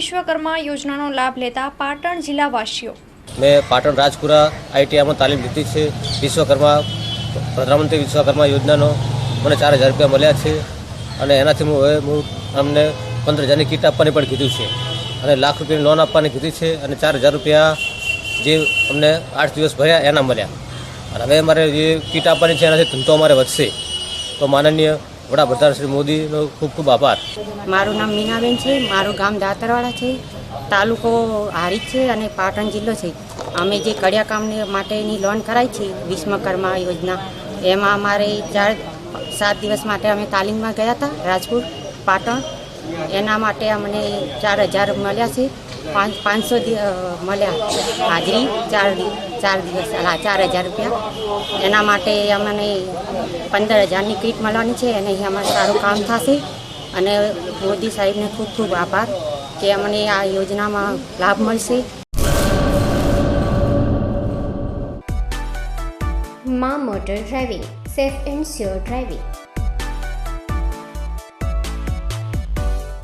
વિશ્વકર્મા યોજનાનો લાભ લેતા પાટણ જિલ્લાવાસીઓ. મેં પાટણ રાજપુરા આઈટીઆઈમાં તાલીમ લીધી છે. વિશ્વકર્મા, પ્રધાનમંત્રી વિશ્વકર્મા યોજનાનો મને ચાર હજાર રૂપિયા મળ્યા છે અને એનાથી હું હવે હું અમને પંદર હજારની કીટ આપવાની પણ કીધું છે અને લાખ રૂપિયાની લોન આપવાની કીધી છે અને ચાર હજાર રૂપિયા જે અમને આઠ દિવસ ભર્યા એના મળ્યા. અને હવે અમારે જે કીટ આપવાની છે એનાથી ધંધો અમારે વધશે. તો માનનીય વડાપ્રધાન શ્રી મોદીનો ખૂબ ખૂબ આભાર. મારું નામ મીનાબેન છે, મારું ગામ દાતરવાડા છે, તાલુકો હારીજ છે અને પાટણ જિલ્લો છે. અમે જે કડિયા કામને માટેની લોન કરાઈ છે, વિશ્વકર્મા યોજના, એમાં અમારે ચાર, સાત દિવસ માટે અમે તાલીમમાં ગયા હતા, રાજપુર, પાટણ. એના માટે અમને ચાર હજાર મળ્યા છે. પાંચ પાંચસો મળ્યા હાજરી, ચાર ચાર દિવસ, હા, ચાર હજાર રૂપિયા. એના માટે અમને પંદર હજારની કીટ મળવાની છે, અને અમારે સારું કામ થશે. અને મોદી સાહેબને ખૂબ ખૂબ આભાર કે અમને આ યોજનામાં લાભ મળશે. મા motor driving, safe and sure driving.